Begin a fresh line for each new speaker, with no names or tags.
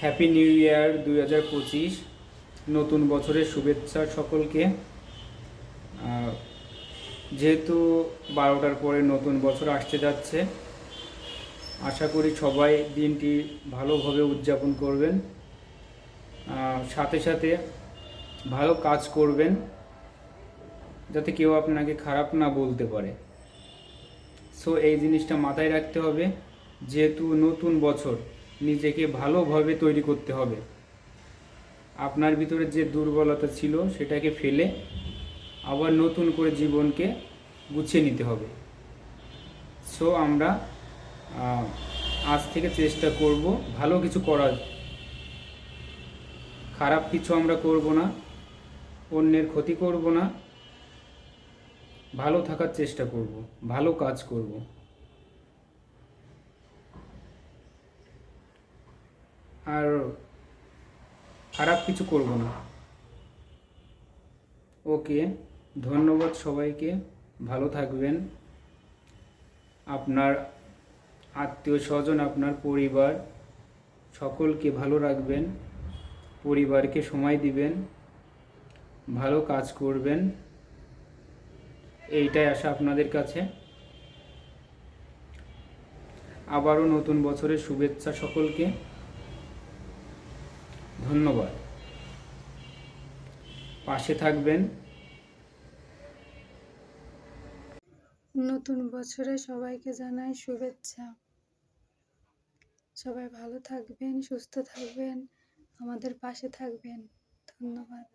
Happy new year দুই হাজার পঁচিশ। নতুন বছরের শুভেচ্ছা সকলকে। যেহেতু বারোটার পরে নতুন বছর আসতে যাচ্ছে, আশা করি সবাই দিনটি ভালোভাবে উদযাপন করবেন। সাথে সাথে ভালো কাজ করবেন, যাতে কেউ আপনাকে খারাপ না বলতে পারে। সো এই জিনিসটা মাথায় রাখতে হবে, যেহেতু নতুন বছর নিজেকে ভালোভাবে তৈরি করতে হবে। আপনার ভিতরে যে দুর্বলতা ছিল সেটাকে ফেলে আবার নতুন করে জীবনকে গুছিয়ে নিতে হবে। সো আমরা আজ থেকে চেষ্টা করব ভালো কিছু করার। খারাপ কিছু আমরা করব না, অন্যের ক্ষতি করব না। ভালো থাকার চেষ্টা করব, ভালো কাজ করব। আর খারাপ কিছু করব না। ওকে, ধন্যবাদ সবাইকে। ভালো থাকবেন। আপনার আত্মীয় স্বজন, আপনার পরিবার, সকলকে ভালো রাখবেন। পরিবারকে সময় দিবেন। ভালো কাজ করবেন। এইটাই আশা আপনাদের কাছে। আবারও নতুন বছরের শুভেচ্ছা সকলকে। ধন্যবাদ। পাশে থাকবেন।
নতুন বছরে সবাইকে জানাই শুভেচ্ছা। সবাই ভালো থাকবেন, সুস্থ থাকবেন, আমাদের পাশে থাকবেন। ধন্যবাদ।